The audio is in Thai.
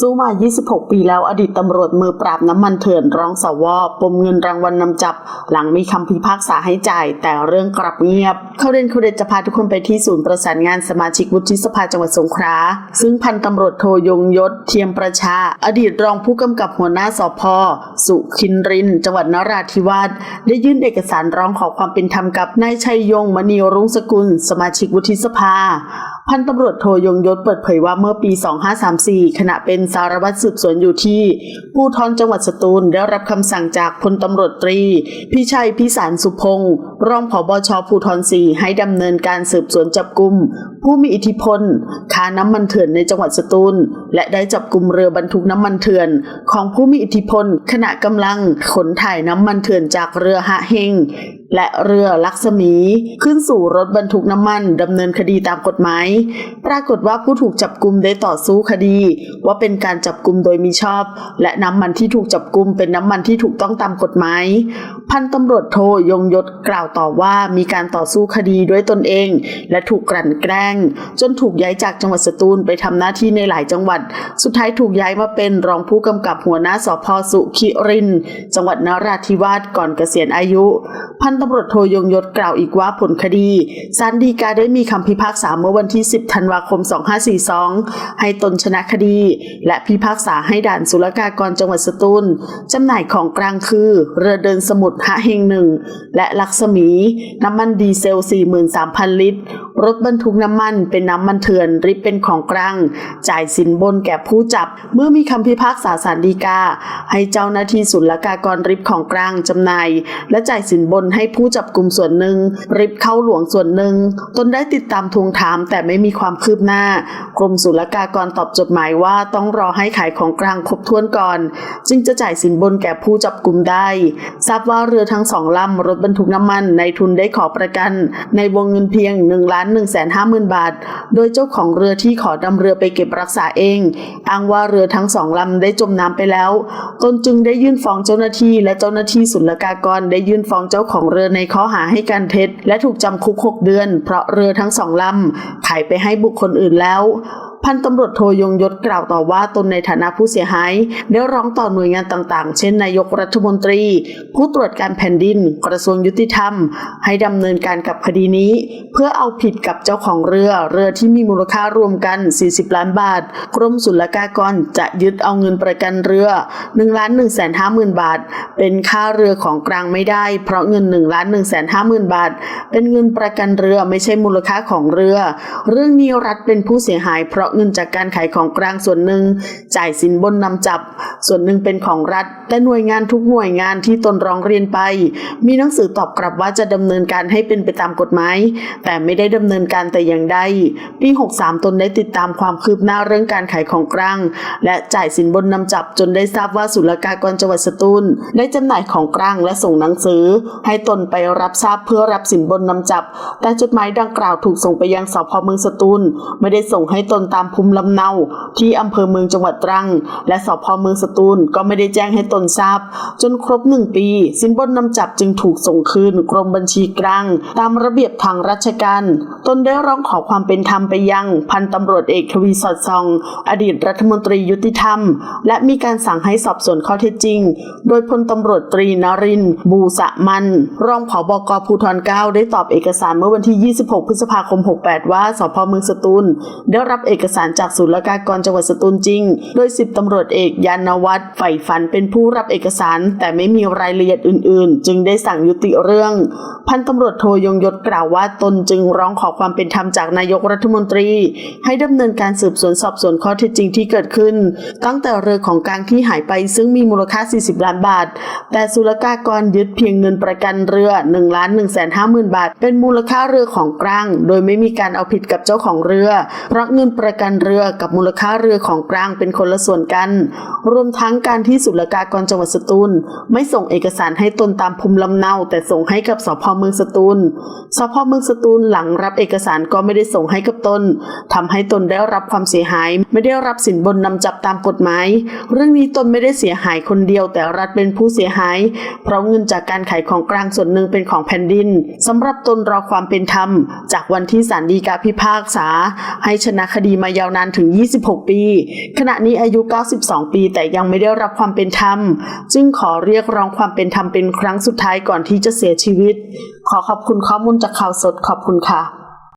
สู้มา 26 ปีแล้วอดีตตำรวจมือปราบน้ำมันเถื่อนร้องสวปมเงินรางวัลนนำจับ หลังมีคำพิพากษาให้จ่าย แต่เรื่องกลับเงียบ เข้าเด่นเขาเด่นจะพาทุกคนไปที่ศูนย์ประสานงานสมาชิกวุฒิสภาจังหวัดสงขลาซึ่งพันตำรวจโทยงยศ เทียมประชา อดีตรองผู้กำกับหัวหน้าสพสุขินริน จังหวัดนราธิวาสได้ยื่นเอกสารร้องขอความเป็นธรรมกับนายชัยยงมณีรุ่งสกุล สมาชิกวุฒิสภา พันตำรวจโทยงยศเปิดเผยว่าเมื่อปี 2534 ขณะเป็นสารวัตรสืบสวนอยู่ที่ภูทรจังหวัดสตูลได้รับคำสั่งจากพลตำรวจตรี พิชัยพิสารสุพงศ์รองผบชภูทร4ให้ดำเนินการสืบสวนจับกลุ่ม ผู้มีอิทธิพลค้าน้ำมันเถื่อนในจังหวัดสตูล และได้จับกลุ่มเรือบรรทุกน้ำมันเถื่อน ของผู้มีอิทธิพลขณะกำลังขนถ่ายน้ำมันเถื่อนจากเรือหะเฮงและเรือลักษมี ขึ้นสู่รถบรรทุกน้ำมันดำเนินคดีตามกฎหมาย ปรากฏว่าผู้ถูกจับกุมได้ต่อสู้คดี ว่าเป็นการจับกุมโดยมิชอบ และน้ำมันที่ถูกจับกุมเป็นน้ำมันที่ถูกต้องตามกฎหมาย พันตำรวจโทยงยศกล่าวต่อว่ามีการต่อสู้คดีด้วยตนเอง และถูกกลั่นแกล้ง จนถูกย้ายจากจังหวัดสตูลไปทำหน้าที่ในหลายจังหวัด สุดท้ายถูกย้ายมาเป็นรองผู้กำกับหัวหน้าสพสุขิริน จังหวัดนราธิวาสก่อนเกษียณอายุพันตำรวจโทยงยศกล่าวอีกว่าผลคดีศาลฎีกาได้มีคำพิพากษาเมื่อวันที่ 10 ธันวาคม 2542 ให้ตนชนะคดี และพิพากษาให้ด่านศุลกากรจังหวัดสตูลจำหน่ายของกลางคือ เรือเดินสมุทรหะเฮงหนึ่งและลักษมี น้ำมันดีเซล 43,000 ลิตรรถบรรทุกน้ำมันเป็นน้ำมันเถื่อนริบเป็นของกลาง จ่ายสินบนแก่ผู้จับ เมื่อมีคำพิพากษาศาลฎีกา ให้เจ้าหน้าที่ศุลกากรริบของกลางจำหน่าย และจ่ายสินบนให้ผู้จับกลุ่มส่วนหนึ่ง ริบเข้าหลวงส่วนหนึ่ง ตนได้ติดตามทวงถามแต่ไม่มีความคืบหน้ากรมศุลกากรตอบจดหมายว่าต้องรอให้ขายของกลางครบถ้วนก่อน จึงจะจ่ายสินบนแก่ผู้จับกลุ่มได้ ทราบว่าเรือทั้งสองลำรถบรรทุกน้ำมันในทุนได้ขอประกัน ในวงเงินเพียง1ล้าน1แสนห้าหมื่นบาท โดยเจ้าของเรือที่ขอนำเรือไปเก็บรักษาเอง อ้างว่าเรือทั้งสองลำได้จมน้ำไปแล้ว ตนจึงได้ยื่นฟ้องเจ้าหน้าที่และเจ้าหน้าที่ศุลกากรได้ยื่นฟ้องเจ้าของเรือในข้อหาให้การเท็จ และถูกจำคุก 6 เดือน เพราะเรือทั้งสองลำขายไปให้บุคคลอื่นแล้ว พันตำรวจโทยงยศกล่าวต่อว่าตนในฐานะผู้เสียหาย ได้ร้องต่อหน่วยงานต่างๆ เช่น นายกรัฐมนตรี ผู้ตรวจการแผ่นดิน กระทรวงยุติธรรม ให้ดำเนินการกับคดีนี้ เพื่อเอาผิดกับเจ้าของเรือเรือที่มีมูลค่ารวมกัน 40 ล้านบาท กรมศุลกากรจะยึดเอาเงินประกันเรือ1ล้าน1แสนห้าหมื่นบาท เป็นค่าเรือของกลางไม่ได้ เพราะเงิน1ล้าน1แสนห้าหมื่นบาท เป็นเงินประกันเรือไม่ใช่มูลค่าของเรือ เรื่องนี้รัฐเป็นผู้เสียหายเพราะเงินจากการขายของกลางส่วนหนึ่ง จ่ายสินบนนำจับ ส่วนหนึ่งเป็นของรัฐ แต่หน่วยงานทุกหน่วยงานที่ตนร้องเรียนไป มีหนังสือตอบกลับว่าจะดำเนินการให้เป็นไปตามกฎหมาย แต่ไม่ได้ดำเนินการแต่อย่างใดปี63 ตนได้ติดตามความคืบหน้าเรื่องการขายของกลาง และจ่ายสินบนนำจับจนได้ทราบว่าศุลกากรจังหวัดสตูล ได้จำหน่ายของกลางและส่งหนังสือ ให้ตนไปรับทราบเพื่อรับสินบนนำจับ แต่จดหมายดังกล่าวถูกส่งไปยังสพเมืองสตูล ไม่ได้ส่งให้ตนตามภูมิลำเนาที่อำเภอเมืองจังหวัดตรัง และสพเมืองสตูลก็ไม่ได้แจ้งให้ตนทราบ จนครบหนึ่งปี สินบนนำจับจึงถูกส่งคืนกรมบัญชีกลาง ตามระเบียบทางราชการ ตนได้ร้องขอความเป็นธรรมไปยัง พันตำรวจเอกทวีสอดส่อง อดีตรัฐมนตรียุติธรรม และมีการสั่งให้สอบสวนข้อเท็จจริง โดยพลตำรวจตรีนรินบูสะมัน รองผบกภูธรเก้าได้ตอบเอกสารเมื่อวันที่ 26 พฤษภาคม 68 ว่าสพเมืองสตูลได้รับเอกกสารจากศุลกากรจังหวัดสตูลจริง โดยสิบตำรวจเอกยานวัฒน์ใฝ่ฝันเป็นผู้รับเอกสาร แต่ไม่มีรายละเอียดอื่น ๆ จึงได้สั่งยุติเรื่อง พันตำรวจโทยงยศกล่าวว่าตนจึงร้องขอความเป็นธรรมจากนายกรัฐมนตรี ให้ดำเนินการสืบสวนสอบสวนข้อเท็จจริงที่เกิดขึ้น ตั้งแต่เรือของกลางที่หายไปซึ่งมีมูลค่า 40 ล้านบาท แต่ศุลกากรยึดเพียงเงินประกันเรือ1ล้าน1แสนห้าหมื่นบาท เป็นมูลค่าเรือของกลาง โดยไม่มีการเอาผิดกับเจ้าของเรือ เพราะเงินประกันเรือกับมูลค่าเรือของกลางเป็นคนละส่วนกัน รวมทั้งการที่ศุลกากรจังหวัดสตูล ไม่ส่งเอกสารให้ตนตามภูมิลำเนา แต่ส่งให้กับสพเมืองสตูล สพเมืองสตูลหลังรับเอกสารก็ไม่ได้ส่งให้กับตนทำให้ตนได้รับความเสียหาย ไม่ได้รับสินบนนำจับตามกฎหมาย เรื่องนี้ตนไม่ได้เสียหายคนเดียวแต่รัฐเป็นผู้เสียหาย เพราะเงินจากการขายของกลางส่วนหนึ่งเป็นของแผ่นดินสำหรับตนรอความเป็นธรรม จากวันที่ศาลฎีกาพิพากษา ให้ชนะคดีมาายาวนานถึง 26 ปี ขณะนี้อายุ 92 ปี แต่ยังไม่ได้รับความเป็นธรรม จึงขอเรียกร้องความเป็นธรรมเป็นครั้งสุดท้ายก่อนที่จะเสียชีวิต ขอขอบคุณข้อมูลจากข่าวสดขอบคุณค่ะ